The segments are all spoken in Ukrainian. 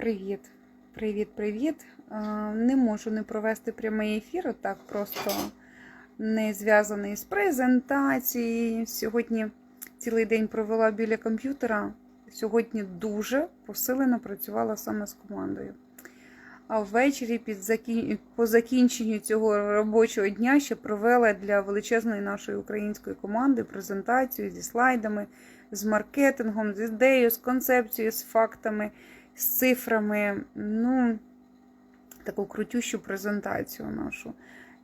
Привіт, привіт, привіт. Е, Не можу не провести прямий ефір, отак просто не зв'язаний з презентацією. Сьогодні цілий день провела біля комп'ютера. Сьогодні дуже посилено працювала саме з командою. А ввечері під закін... по закінченню цього робочого дня ще провела для величезної нашої української команди презентацію зі слайдами, з маркетингом, з ідеєю, з концепцією, з фактами, з цифрами. Ну, таку крутющу презентацію нашу.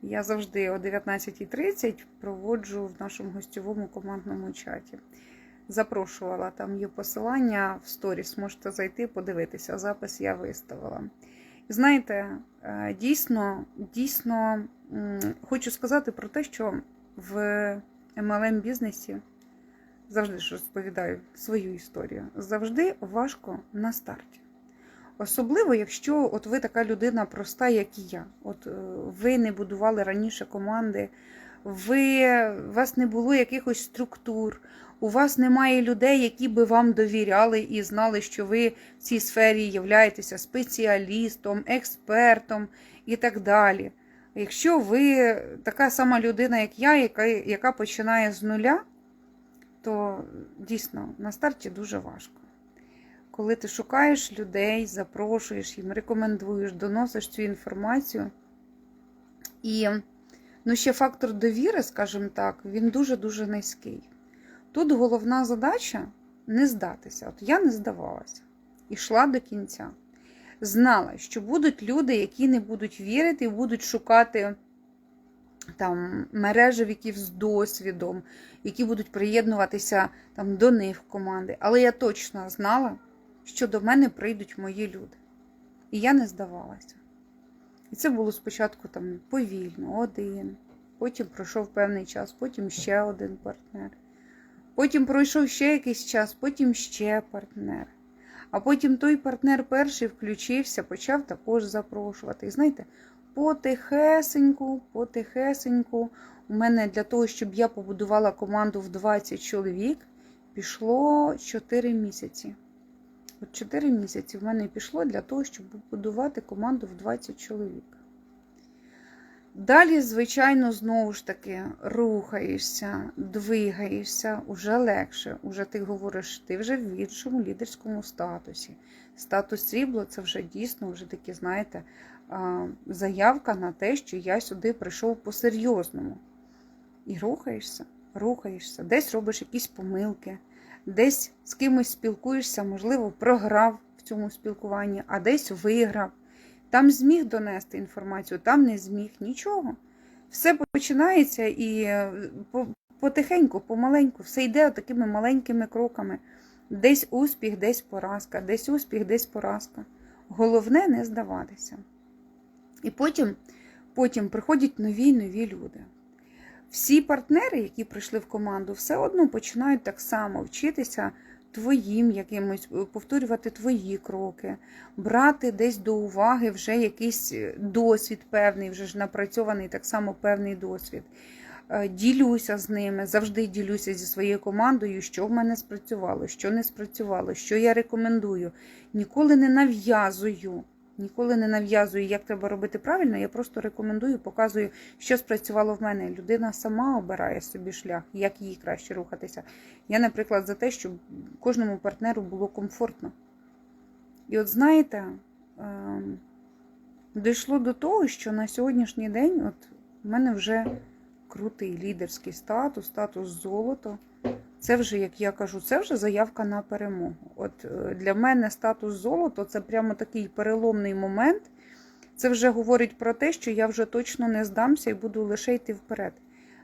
Я завжди о 19.30 проводжу в нашому гостьовому командному чаті. Запрошувала, там є посилання в сторіс, можете зайти, подивитися. Запис я виставила. Знаєте, е, дійсно, дійсно хочу сказати про те, що в MLM бізнесі завжди ж розповідаю свою історію. Завжди важко на старті. Особливо, якщо от ви така людина проста, як і я. От е, ви не будували раніше команди, ви, у вас не було якихось структур, у вас немає людей, які би вам довіряли і знали, що ви в цій сфері являєтеся спеціалістом, експертом і так далі. Якщо ви така сама людина, як я, яка, яка починає з нуля, то дійсно на старті дуже важко. Коли ти шукаєш людей, запрошуєш їм, рекомендуєш, доносиш цю інформацію. І ну, ще фактор довіри, скажімо так, він дуже-дуже низький. Тут головна задача не здатися. От я не здавалася, ішла до кінця. Знала, що будуть люди, які не будуть вірити і будуть шукати там мережевиків з досвідом, які будуть приєднуватися там до них в команди. Але я точно знала, що до мене прийдуть мої люди. І я не здавалася. І це було спочатку там повільно, один. Потім пройшов певний час, потім ще один партнер. Потім пройшов ще якийсь час, потім ще партнер. А потім той партнер перший включився, почав також запрошувати. І знаєте, потихесеньку, потихесеньку, у мене для того, щоб я побудувала команду в 20 чоловік, пішло 4 місяці. От 4 місяці в мене пішло для того, щоб побудувати команду в 20 чоловік. Далі, звичайно, знову ж таки рухаєшся, двигаєшся, уже легше. Уже ти говориш, ти вже в іншому лідерському статусі. Статус срібло це вже дійсно вже такі, знаєте, заявка на те, що я сюди прийшов по-серйозному. І рухаєшся, рухаєшся, десь робиш якісь помилки, десь з кимось спілкуєшся, можливо, програв в цьому спілкуванні, а десь виграв. Там зміг донести інформацію, там не зміг нічого. Все починається і потихеньку, помаленьку, все йде такими маленькими кроками. Десь успіх, десь поразка, десь успіх, десь поразка. Головне не здаватися. І потім, потім приходять нові нові люди. Всі партнери, які прийшли в команду, все одно починають так само вчитися твоїм якимось, повторювати твої кроки, брати десь до уваги вже якийсь досвід певний, вже ж напрацьований так само певний досвід. Ділюся з ними, завжди ділюся зі своєю командою, що в мене спрацювало, що не спрацювало, що я рекомендую. Ніколи не нав'язую. Ніколи не нав'язую, як треба робити правильно. Я просто рекомендую, показую, що спрацювало в мене. Людина сама обирає собі шлях, як їй краще рухатися. Я, наприклад, за те, щоб кожному партнеру було комфортно. І от знаєте, дійшло до того, що на сьогоднішній день от в мене вже крутий лідерський статус, статус золото. Це вже, як я кажу, це вже заявка на перемогу. От Для мене статус золото це прямо такий переломний момент. Це вже говорить про те, що я вже точно не здамся і буду лише йти вперед.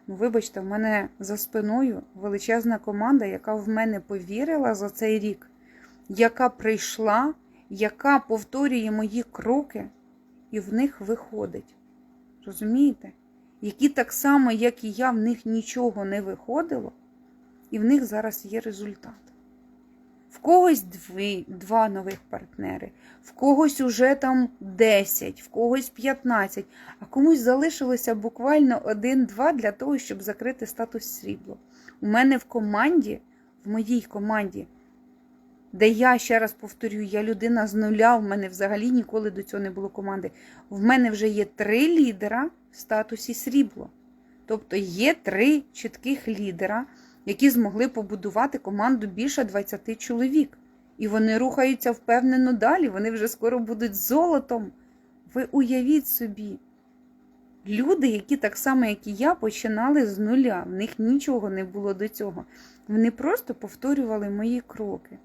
Ну, вибачте, в мене за спиною величезна команда, яка в мене повірила за цей рік, яка прийшла, яка повторює мої кроки, і в них виходить. Розумієте? Які так само, як і я, в них нічого не виходило. І в них зараз є результат. В когось дві, два нових партнери, в когось уже там 10, в когось 15, а комусь залишилося буквально один-два для того, щоб закрити статус срібло. У мене в команді, в моїй команді де я ще раз повторю, я людина з нуля, в мене взагалі ніколи до цього не було команди. В мене вже є три лідера в статусі срібло. Тобто є три чітких лідера, які змогли побудувати команду більше 20 чоловік. І вони рухаються впевнено далі, вони вже скоро будуть золотом. Ви уявіть собі, люди, які так само, як і я, починали з нуля, в них нічого не було до цього. Вони просто повторювали мої кроки.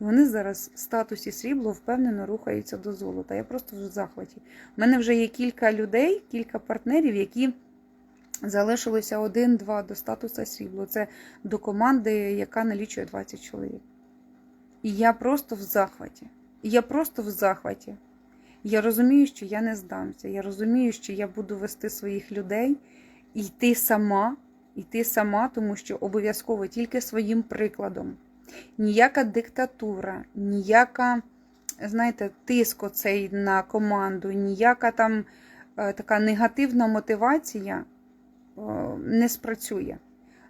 І вони зараз в статусі срібло впевнено рухаються до золота. Я просто в захваті. У мене вже є кілька людей, кілька партнерів, які залишилися один-два до статуса срібло. Це до команди, яка налічує 20 чоловік. І я просто в захваті. Я просто в захваті. Я розумію, що я не здамся. Я розумію, що я буду вести своїх людей і йти сама, йти сама, тому що обов'язково тільки своїм прикладом. Ніяка диктатура, ніяка, знаєте, тиск оцей на команду, ніяка там е, така негативна мотивація не спрацює.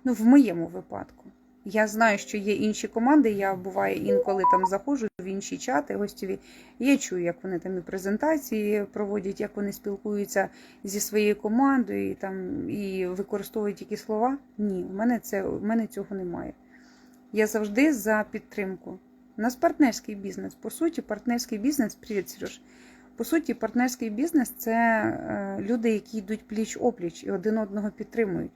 Ну, в моєму випадку. Я знаю, що є інші команди. Я буває інколи там заходжу в інші чати гостєві. Я чую, як вони там і презентації проводять, як вони спілкуються зі своєю командою і там і використовують які слова. Ні, в мене це в мене цього немає. Я завжди за підтримку. У нас партнерський бізнес. По суті, партнерський бізнес, привіт, Сереж. По суті, партнерський бізнес це е, люди, які йдуть пліч опліч і один одного підтримують.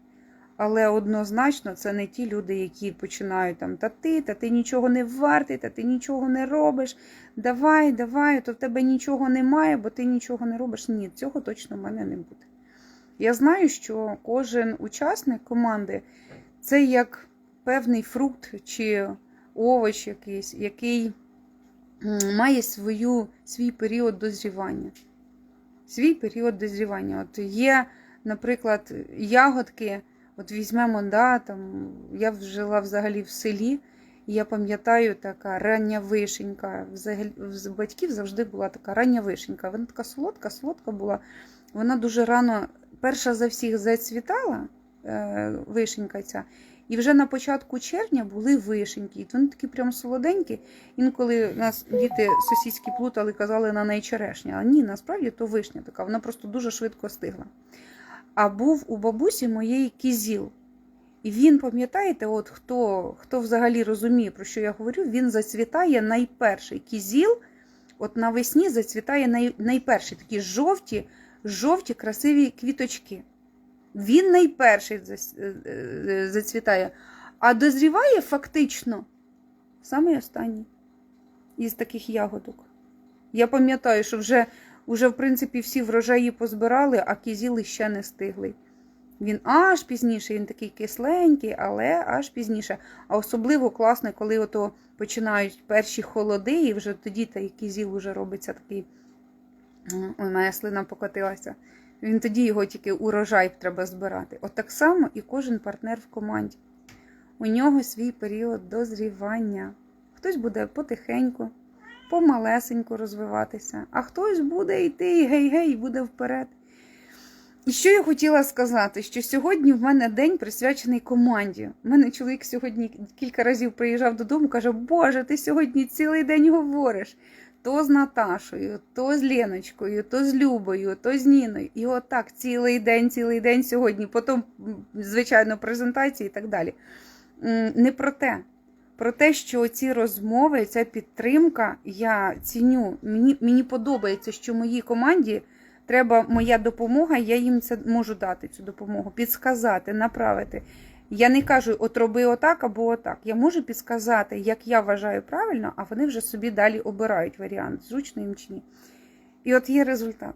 Але однозначно це не ті люди, які починають там та ти, та ти нічого не вартий, та ти нічого не робиш. Давай, давай, то в тебе нічого немає, бо ти нічого не робиш. Ні, цього точно в мене не буде. Я знаю, що кожен учасник команди це як певний фрукт чи овоч якийсь, який має свою, свій період дозрівання. Свій період дозрівання. От є, наприклад, ягодки. От візьмемо, да, там, я жила взагалі в селі, і я пам'ятаю, така рання вишенька. Взагалі, в батьків завжди була така рання вишенька. Вона така солодка, солодка була. Вона дуже рано, перша за всіх зацвітала е, вишенька ця. І вже на початку червня були вишеньки. І вони такі прям солоденькі. Інколи нас діти сусідські плутали, казали на неї черешня. А ні, насправді то вишня така, вона просто дуже швидко стигла а був у бабусі моєї кізіл. І він, пам'ятаєте, от хто хто взагалі розуміє, про що я говорю, він зацвітає найперший кізіл, от навесні зацвітає най, найперші такі жовті, жовті, красиві квіточки. Він найперший е, е, зацвітає, а дозріває фактично самий останній із таких ягодок. Я пам'ятаю, що вже Уже, в принципі, всі врожаї позбирали, а кізіли ще не стигли. Він аж пізніше, він такий кисленький, але аж пізніше. А особливо класно, коли ото починають перші холоди, і вже тоді той кізіл вже робиться такий. Ой, моя слина покотилася. Він тоді його тільки урожай треба збирати. От так само і кожен партнер в команді. У нього свій період дозрівання. Хтось буде потихеньку помалесенько розвиватися, а хтось буде йти гей-гей, буде вперед. І що я хотіла сказати, що сьогодні в мене день присвячений команді. У мене чоловік сьогодні кілька разів приїжджав додому, каже, Боже, ти сьогодні цілий день говориш. То з Наташою, то з Леночкою, то з Любою, то з Ніною. І отак цілий день, цілий день сьогодні, потім, звичайно, презентації і так далі. Не про те про те, що ці розмови, ця підтримка, я ціню. Мені мені подобається, що моїй команді треба моя допомога, я їм це можу дати цю допомогу, підсказати, направити. Я не кажу, от роби отак або отак. Я можу підсказати, як я вважаю правильно, а вони вже собі далі обирають варіант, зручно їм чи ні. І от є результат.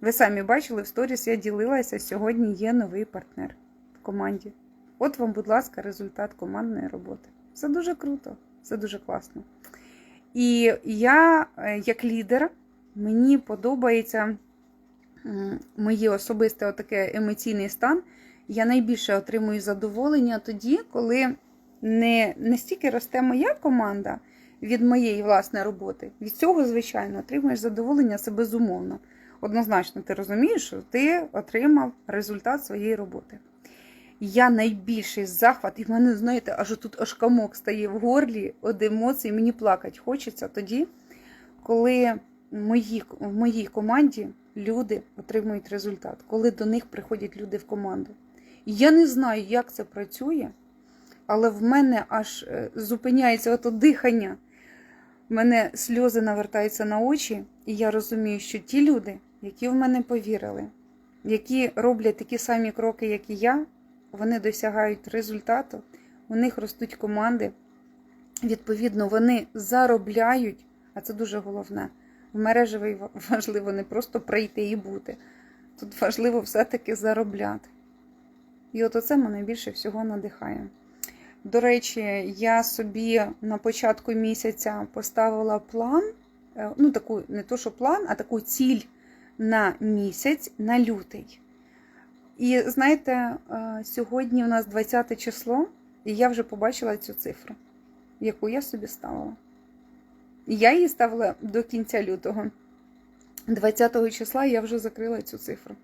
Ви самі бачили, в сторіс я ділилася, сьогодні є новий партнер в команді. От вам, будь ласка, результат командної роботи. Це дуже круто, це дуже класно. І я, е, як лідер, мені подобається моє особисте отаке емоційний стан. Я найбільше отримую задоволення тоді, коли не, не стільки росте моя команда від моєї власної роботи. Від цього, звичайно, отримуєш задоволення це безумовно. Однозначно, ти розумієш, що ти отримав результат своєї роботи. Я найбільший захват, і в мене, знаєте, аж тут аж комок стає в горлі від емоцій, мені плакати хочеться тоді, коли мої, в моїй команді люди отримують результат, коли до них приходять люди в команду. Я не знаю, як це працює, але в мене аж е, зупиняється ото дихання. В мене сльози навертаються на очі, і я розумію, що ті люди, які в мене повірили, які роблять такі самі кроки, як і я, вони досягають результату, у них ростуть команди. Відповідно, вони заробляють, а це дуже головне. В мережевій важливо не просто прийти і бути. Тут важливо все-таки заробляти. І от оце мене більше всього надихає. До речі, я собі на початку місяця поставила план, е, ну таку не то, що план, а таку ціль на місяць, на лютий. І знаєте, е, сьогодні у нас 20 число, і я вже побачила цю цифру, яку я собі ставила. Я її ставила до кінця лютого. 20 числа я вже закрила цю цифру.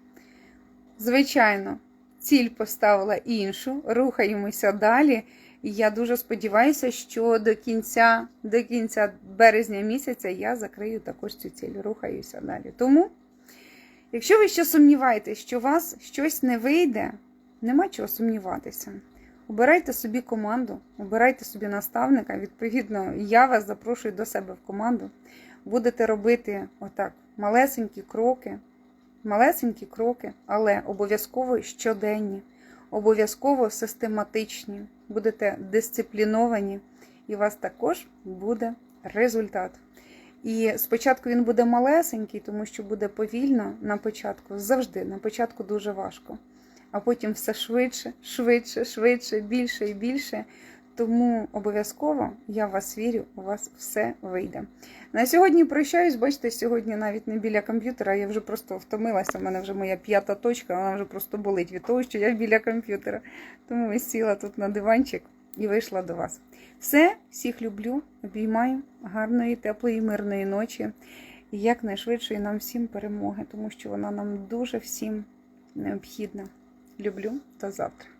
Звичайно, ціль поставила іншу, рухаємося далі. І я дуже сподіваюся, що до кінця, до кінця березня місяця я закрию також цю ціль, рухаюся далі. Тому, якщо ви ще сумніваєтесь, що у вас щось не вийде, нема чого сумніватися. Обирайте собі команду, обирайте собі наставника. Відповідно, я вас запрошую до себе в команду. Будете робити отак малесенькі кроки, малесенькі кроки, але обов'язково щоденні, обов'язково систематичні. Будете дисципліновані, і у вас також буде результат. І спочатку він буде малесенький, тому що буде повільно на початку. Завжди на початку дуже важко. А потім все швидше, швидше, швидше, більше і більше. Тому обов'язково я в вас вірю, у вас все вийде. На сьогодні прощаюсь, бачите, сьогодні навіть не біля комп'ютера, я вже просто втомилася. У мене вже моя п'ята точка, вона вже просто болить від того, що я біля комп'ютера. Тому я сіла тут на диванчик і вийшла до вас. Все, всіх люблю, обіймаю, гарної, теплої, мирної ночі і якнайшвидшої нам всім перемоги, тому що вона нам дуже всім необхідна. Люблю до завтра.